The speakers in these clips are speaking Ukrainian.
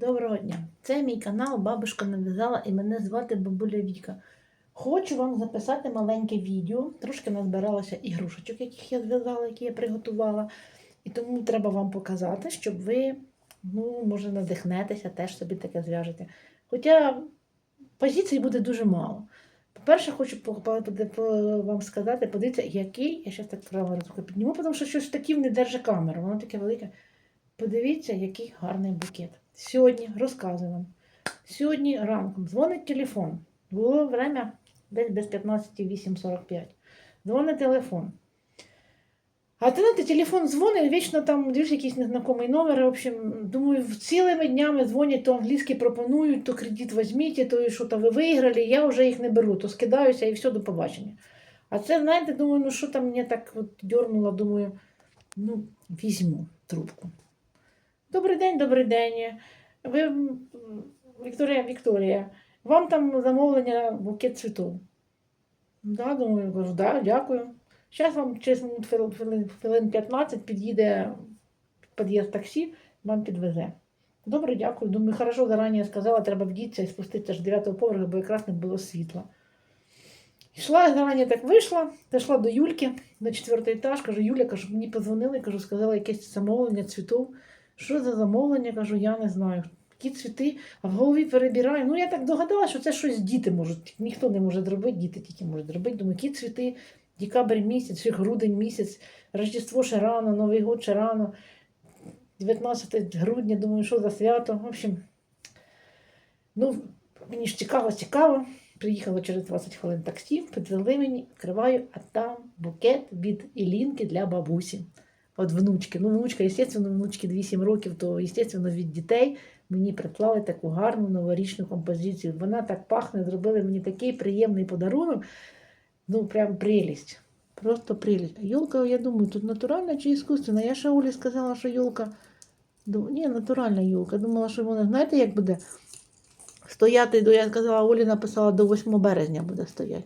Доброго дня! Це мій канал Бабушка нав'язала і мене звати Бабуля Віка. Хочу вам записати маленьке відео. Трошки назбиралося ігрушечок, яких я зв'язала, які я приготувала. І тому треба вам показати, щоб ви, ну, може, надихнетеся, теж собі таке зв'яжете. Хоча позицій буде дуже мало. По-перше, хочу вам сказати, подивіться, який, я зараз так трохи підніму, тому що щось таким не держить камеру, воно таке велике. Подивіться, який гарний букет. Сьогодні розказую вам. Сьогодні ранком дзвонить телефон. Було время десь без 15.8.45. Дзвонить телефон. А ти знаєте, телефон дзвонить, вічно там дивиш якийсь незнайомий номер. В общем, думаю, цілими днями дзвонять, то англійський пропонують, то кредит візьміть, то що то ви виграли. Я вже їх не беру, то скидаюся і все, до побачення. А це, знаєте, думаю, ну що там мене так от дьорнуло, думаю, ну, візьму трубку. Добрий день, добрий день. Ви Вікторія Вікторія. Вам там замовлення букет цвітів. Да, думаю, кажу, да, дякую. Зараз вам через хвилин- хвилин хвилин 15 під'їде під'їзд таксі, вам підвезе. Добре, дякую. Думаю, хорошо, зарані сказала, треба вдітися і спуститися з 9 поверху, бо якраз не було світла. Йшла, зарані так вийшла, дійшла до Юльки на четвертий етаж, кажу, Юля, кажу, мені подзвонили, кажу, сказала якесь замовлення цвітів. Що за замовлення? Кажу, я не знаю. Які цвіти, а в голові перебираю. Ну, я так догадалася, що це щось діти можуть. Ніхто не може зробити, діти тільки можуть зробити. Думаю, які цвіти, декабрь місяць, чи грудень місяць, Рождество ще рано, Новий год ще рано, 19 грудня, думаю, що за свято. В общем, ну, мені ж цікаво, цікаво. Приїхала через 20 хвилин таксі, підвели мені, відкриваю, а там букет від Ілінки для бабусі. От внучки. Ну, внучка, звісно, внучки 8 років, то, звісно, від дітей мені прислали таку гарну новорічну композицію. Вона так пахне, зробили мені такий приємний подарунок. Ну, прям прелість. Просто прелість. А Йолка, я думаю, тут натуральна чи іскусственна? Я ще Олі сказала, що йолка. Ні, натуральна йолка. Думала, що вона, знаєте, як буде стояти, я сказала, Олі написала, до 8 березня буде стояти.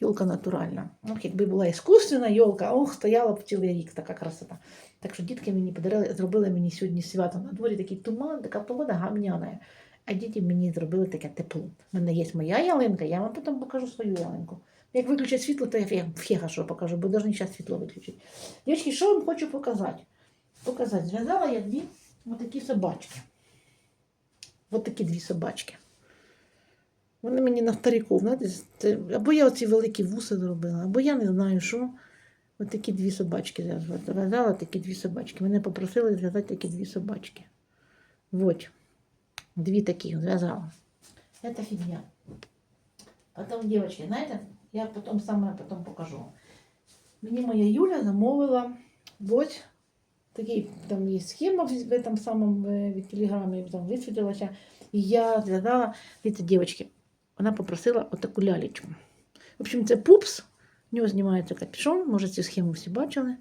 Йолка натуральна. Ну, якби була іскусственна йолка, ох, стояла б цілий рік така красота. Так що дітки мені подарили, зробили мені сьогодні свято. На дворі такий туман, така погода гамняна. А діти мені зробили таке тепло. У мене є моя ялинка, я вам потім покажу свою ялинку. Як виключать світло, то я фега що покажу, бо повинні зараз світло виключити. Дівчатки, що вам хочу показати? Показати. Зв'язала я дві отакі собачки. От такі дві собачки. Вони мені на стариків, знаєте, це, або я оці великі вуси зробила, або я не знаю, що. Ось такі дві собачки я зв'язала, такі дві собачки. Мене попросили зв'язати такі дві собачки. Вот. Дві такі зв'язала. Это фигня. Потом, девочки, знаєте, я потім саме потім покажу. Мені моя Юля замовила ось такий, там є схема в этом самому е, в телеграмі, там висвітилася. І я зв'язала, дівчатки, вона попросила отаку лялечку. В общем, це пупс, у нього знімається капюшон, може цю схему всі бачили.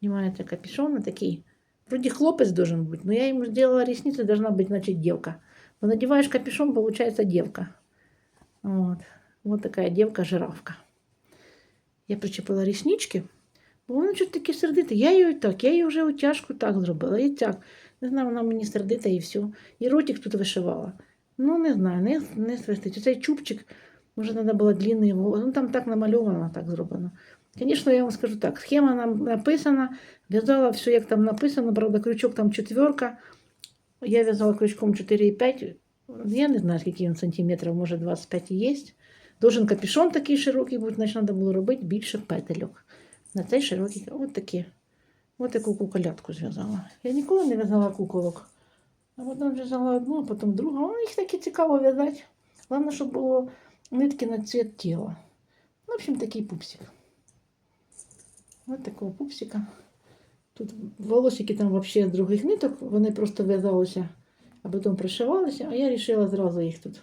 Знімається капюшон, такий. Вроде хлопець должен бути, но я ему сделала ресницы, должна быть, значит, девка. Но надеваешь капюшон, получается девка. Вот. Вот такая девка-жирафка. Я причепила реснички, бо вона щось таке сердите. Я її так, я її вже утяжку так зробила. І так. Не знаю, вона мені сердита і все. І ротик тут вишивала. Ну, не знаю, не, не свистить. Оцей чубчик, може, треба було длинний волос. Ну, там так намальовано, так зроблено. Звісно, я вам скажу так, схема нам написана, в'язала все, як там написано, правда, крючок там четверка. Я в'язала крючком 4,5. Я не знаю, скільки він сантиметрів, може 25 і є. Должен капюшон такий широкий бути, значить треба було робити більше петельок. На цей широкий, от такі. От таку куколятку зв'язала. Я ніколи не в'язала куколок. А потім в'язала одну, а потім другу. Ну, їх таки цікаво в'язати. Головне, щоб було нитки на цвіт тіла. В общем, такий пупсик. Ось такого пупсика. Тут волосики там взагалі з других ниток, вони просто в'язалися, а потім пришивалися, а я вирішила зразу їх тут.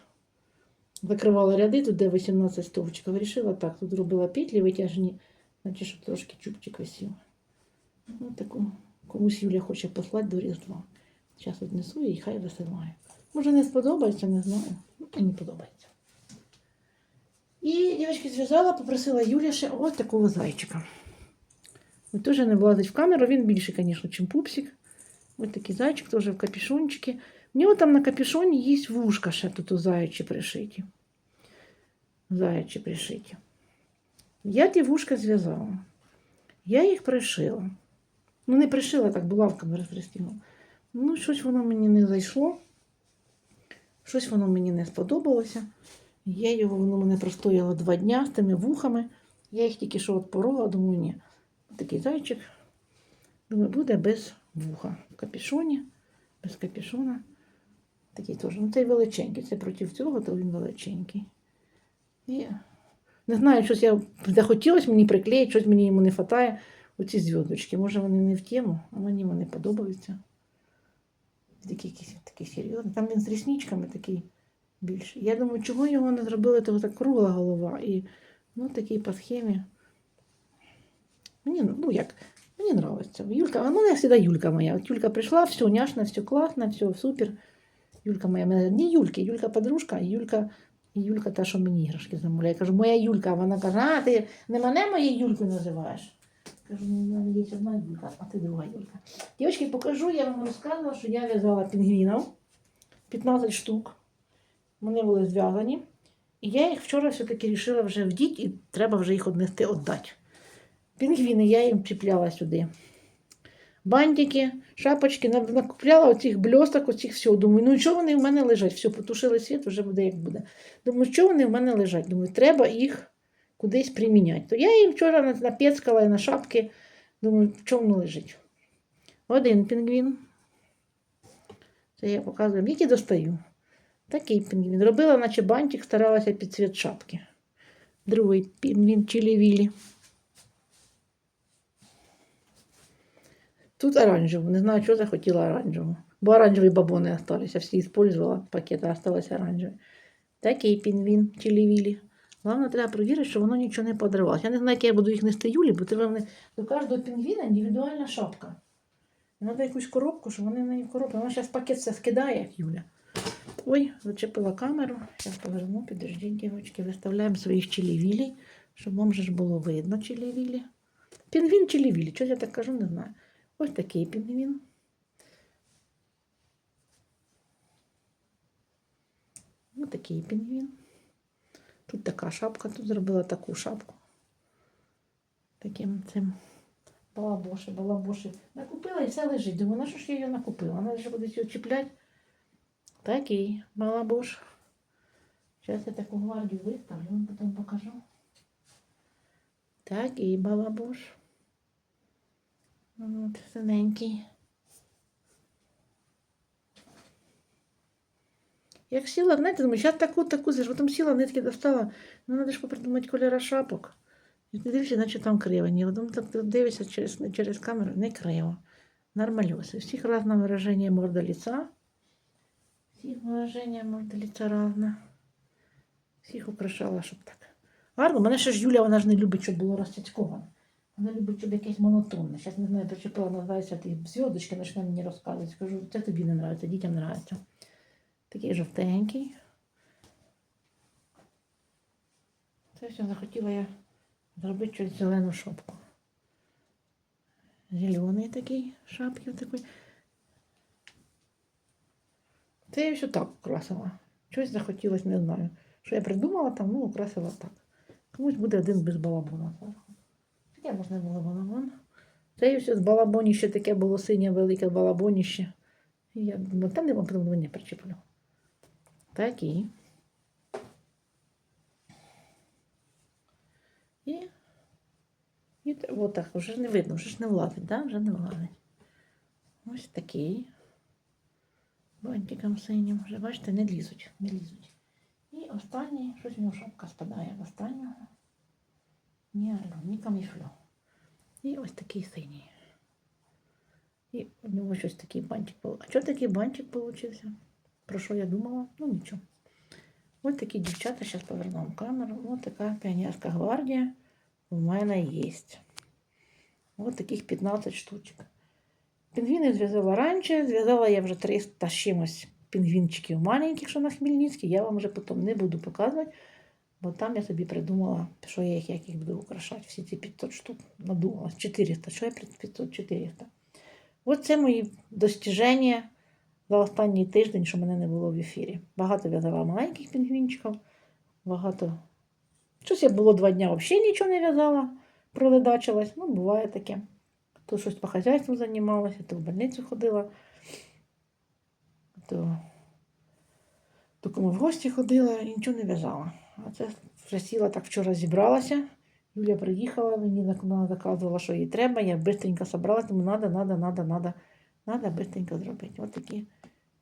Закривала ряди, тут де 18 стовпчиків. Вирішила так, тут робила петлі витяжні, значить, щоб трошки чубчик висів. Ось таку комусь Юля хоче послати до Різдва. Зараз віднесу і хай висилає. Може не сподобається, не знаю. Ну, Мені подобається. І дівчатки зв'язала, попросила Юля ще ось такого зайчика. Він теж не влазить в камеру, він більший, звісно, ніж пупсик. Ось такий зайчик, теж в капюшончикі. В нього там на капюшоні є вушка ще тут у заячі пришиті. Заячі пришиті. Я ті вушка зв'язала. Я їх пришила. Ну, не пришила, так булавками розростінула. Ну, щось воно мені не зайшло. Щось воно мені не сподобалося. Я його, воно мене простояло два дня з тими вухами. Я їх тільки що от думаю, ні. Такий зайчик. Думаю, буде без вуха. В капюшоні, без капюшона. Такий теж. Ну, цей величенький. Це проти цього, то він величенький. І не знаю, щось я захотілося мені приклеїти, щось мені йому не вистачає. Оці зв'язочки. Може, вони не в тему, а мені вони подобаються. Такий якийсь такий серйозний. Там він з рісничками такий більший. Я думаю, чого його не зробили, того так кругла голова. І ну, такий по схемі. Мені, ну як, мені подобається. Юлька, а ну я завжди Юлька моя. От Юлька прийшла, все няшно, все класно, все супер. Юлька моя, мене не Юльки, Юлька подружка, а Юлька, Юлька та, що мені іграшки замовляє. Я кажу, моя Юлька, а вона каже, а ти не мене моєю Юлькою називаєш? Кажу, ну, в мене одна Юлька, а ти друга Юлька. Дівчатки, покажу, я вам розказувала, що я в'язала пінгвінів 15 штук. Вони були зв'язані. І я їх вчора все-таки вирішила вже вдіти, і треба вже їх однести віддати. Пінгвіни я їм чіпляла сюди. Бантики, шапочки, накупляла оцих бльосток, оцих всього. Думаю, ну чого вони в мене лежать? Все, потушили світ, вже буде як буде. Думаю, що вони в мене лежать? Думаю, треба їх кудись приміняти. То я їм вчора на- напецькала і на шапки. Думаю, в чому лежить? Один пінгвін. Це я показую, який достаю. Такий пінгвін. Робила, наче бантик, старалася під цвіт шапки. Другий пінгвін чилі-вілі. Тут оранжеву. Не знаю, що захотіла оранжеву. Бо оранжеві бабони осталися. Всі использувала пакет, а осталося оранжеві. Такий пінгвін чилі-вілі. Головне, треба перевірити, що воно нічого не подривалося. Я не знаю, як я буду їх нести Юлі, бо треба вони... до кожного пінгвіна індивідуальна шапка. Треба якусь коробку, щоб вони в неї в коробку. Вона зараз пакет все скидає, Юля. Ой, зачепила камеру. Зараз поверну, підождіть, дівчатки. Виставляємо своїх чилі-вілі, щоб вам же ж було видно чилі-вілі. Пінгвін чилі-вілі. Що я так кажу, не знаю. Ось такий пінгвін. Ось такий пінгвін. Тут така шапка, тут зробила таку шапку. Таким цим балабоші, балабоші. Накупила і все лежить. Думаю, на що ж я її накупила? Вона вже буде його чіпляти. Такий балабош. Зараз я таку гвардію виставлю, вам потім покажу. Такий балабош. Синенький. Як сіла, знаєте, думаю, зараз таку, таку, заж, потім сіла, нитки достала. Ну, треба ж попридумати кольори шапок. І ти дивишся, наче там криво. Ні, потім так дивишся через, через камеру, не криво. Нормальоси. Всіх різне вираження морда лица. Всіх вираження морда лица різне. Всіх украшала, щоб так. Гарно, мене ще ж Юля, вона ж не любить, щоб було розцяцьковано. Вона любить, щоб якесь монотонне. Зараз не знаю, причепила, називається ти зв'язочки, почне мені розказувати. Скажу, це тобі не подобається, дітям подобається. Такий жовтенький. Це все захотіла я зробити щось зелену шапку. Зелений такий шапки такий. Це я все так украсила. Щось захотілося, не знаю. Що я придумала там, ну, украсила так. Комусь буде один без балабона. Таке можна було балабон. Це я все з балабоніще таке було синє велике балабоніще. Я думаю, та не вам причеплю. Такі. І, і т- от так, вже не видно, вже ж не влазить, да? вже не влазить. Ось такий. Бантиком синім. Вже бачите, не лізуть, не лізуть. І останній, щось у нього шапка спадає в останнього. Ні, альо, ні каміфлю. І ось такий синій. І у нього щось такий бантик був. А чого такий бантик получився? Про що я думала? Ну нічого. Ось такі дівчата, зараз поверну камеру. Ось така піонерська гвардія у мене є. Ось таких 15 штучок. Пінгвіни зв'язала раніше, зв'язала я вже 300 з чимось пінгвінчиків маленьких, що на Хмельницькій. Я вам вже потім не буду показувати, бо там я собі придумала, що я їх, як їх буду украшати. Всі ці 500 штук надумала. 400. Що я 500 400? Ось це мої достіження за останній тиждень, що мене не було в ефірі. Багато в'язала маленьких пінгвінчиків, багато. Щось я було два дні взагалі нічого не в'язала, проледачилась. Ну, буває таке. То щось по хазяйству займалася, то в больницю ходила, то, то кому в гості ходила і нічого не в'язала. А це вже сіла так вчора зібралася. Юля приїхала, мені заказувала, що їй треба. Я швидко зібралася, тому треба, треба, треба, треба. Треба швидко зробити. От такі,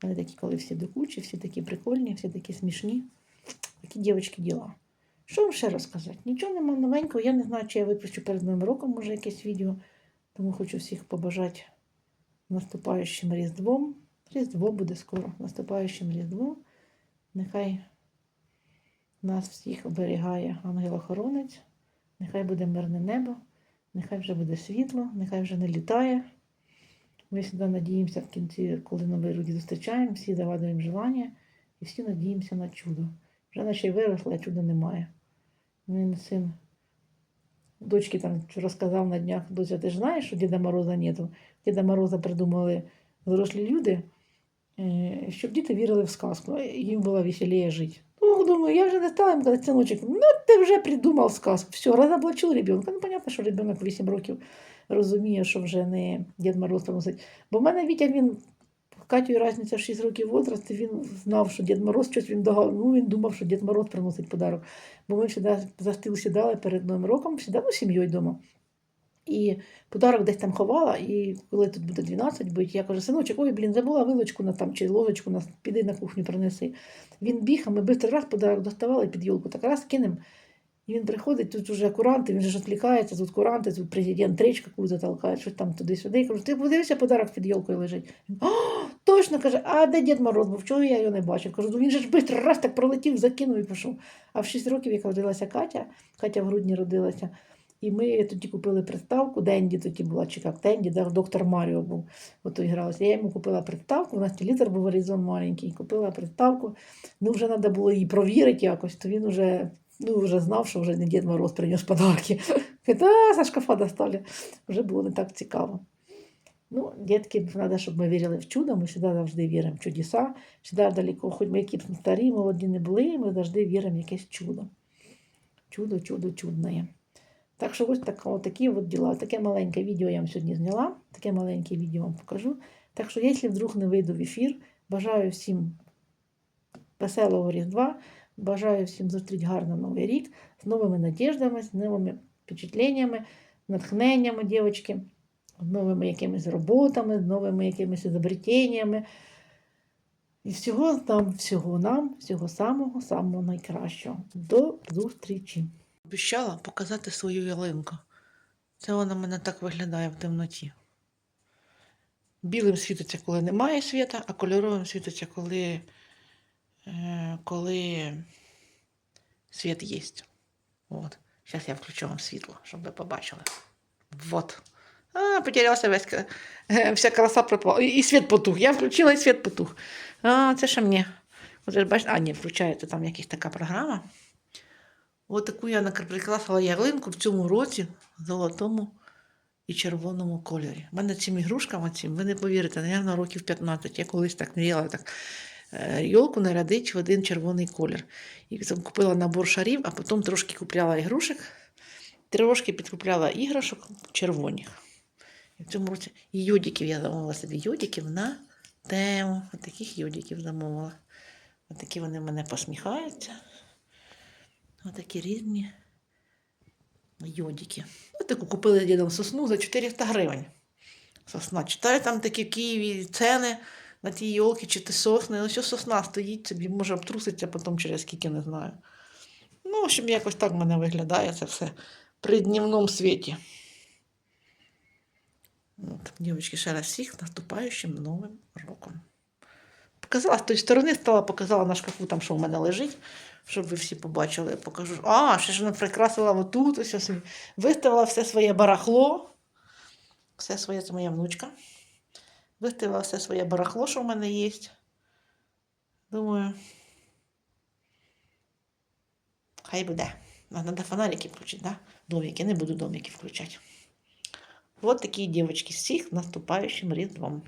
вони такі, коли всі до кучі, всі такі прикольні, всі такі смішні. Такі дівчатки діла. Що вам ще розказати? Нічого нема новенького. Я не знаю, чи я випущу перед Новим роком, може, якесь відео. Тому хочу всіх побажати наступаючим Різдвом. Різдво буде скоро. Наступаючим Різдвом. Нехай нас всіх оберігає ангел-охоронець. Нехай буде мирне небо, нехай вже буде світло, нехай вже не літає. Ми завжди надіємося в кінці, коли новий рік зустрічаємо, всі загадуємо желання і всі надіємося на чудо. Вже наче й виросли, а чуда немає. Мій син дочки там розказав на днях, доця, ти ж знаєш, що Діда Мороза нету. Діда Мороза придумали дорослі люди, е, щоб діти вірили в сказку, їм було веселіше жити. Думаю, я вже не стала казати, синочок, ну ти вже придумав сказку. Все, розоблачив ребенка. Ну, понятно, що ребенок 8 років розуміє, що вже не Дід Мороз приносить. Бо в мене Вітя, він Катю різниця в 6 років возраст, він знав, що Дід Мороз щось він догав. Ну, він думав, що Дід Мороз приносить подарок. Бо ми завжди за стіл сідали перед Новим роком, сідали ну, сім'єю вдома. І подарок десь там ховала, і коли тут буде 12 бить, я кажу, синочок, ой, блін, забула вилочку на там чи ложечку на піди на кухню принеси. Він біг, а ми швидко раз подарок доставали під йолку, так раз кинем. І він приходить, тут вже куранти, він же ж відвлікається, тут куранти, тут президент речка какую-то толкає, щось там туди-сюди. Я кажу, ти подивися, подарок під йолкою лежить. Він, точно каже, а де Дід Мороз був? Чого я його не бачив? Кажу, ну він же ж швидко раз так пролетів, закинув і пішов. А в 6 років, як родилася Катя, Катя в грудні родилася. І ми тоді купили приставку, Денді тоді була, чи як Денді, да, доктор Маріо був, ото гралася. Я йому купила приставку, у нас телевізор був Horizon маленький, купила приставку. Ну, вже треба було її провірити якось, то він вже, ну, вже знав, що вже не Дід Мороз приніс подарки. Та, за шкафа достали. Вже було не так цікаво. Ну, дітки, треба, щоб ми вірили в чудо, ми завжди завжди віримо в чудеса, завжди далеко, хоч ми які б старі, молоді не були, ми завжди віримо в якесь чудо. Чудо, чудо, чудне. Так що ось так, от такі от діла. Таке маленьке відео я вам сьогодні зняла, таке маленьке відео вам покажу. Так що, якщо вдруг не вийду в ефір, бажаю всім веселого Різдва, бажаю всім зустріти гарно Новий рік з новими надіждами, з новими впечатленнями, натхненнями, дівчатки, з новими якимись роботами, з новими якимись изобретеннями. І всього нам, всього нам, всього самого, самого найкращого. До зустрічі! Обіщала показати свою ялинку. Це вона мене так виглядає в темноті. Білим світиться, коли немає світа, а кольоровим світиться, коли, е, коли світ є. От. Зараз я включу вам світло, щоб ви побачили. Вот. А, потерявся весь, е, вся краса пропала. І, і світ потух. Я включила і світ потух. А, це ще мені. Ж бачите, а, ні, включається там якась така програма. Ось таку я прикрасила ялинку в цьому році в золотому і червоному кольорі. У мене цим ігрушкам, цим, ви не повірите, напевно, років 15. Я колись так мріяла так йолку нарядити в один червоний колір. І там купила набор шарів, а потім трошки купляла ігрушок, трошки підкупляла іграшок червоних. І в цьому році і йодиків я замовила собі йодиків на тему. От таких йодиків замовила. От такі вони в мене посміхаються. Отакі різні йодики. Ось таку купили дідом сосну за 400 гривень. Сосна. Читаю там такі в Києві ціни на ті йолки чи ті сосни. Ось ось сосна стоїть собі, може обтруситься потім через скільки не знаю. Ну, в общем, якось так в мене виглядає це все при днівному світі. От, дівчатки, ще раз всіх наступаючим новим роком. Показала з тої сторони, стала, показала на шкафу, там, що в мене лежить, щоб ви всі побачили. Я покажу. А, ще ж вона прикрасила отут, ось ось. Виставила все своє барахло. Все своє, це моя внучка. Виставила все своє барахло, що в мене є. Думаю, хай буде. Треба фонарики включити, да? Домики, не буду домики включати. Вот такие девочки. Всіх наступаючим Різдвом.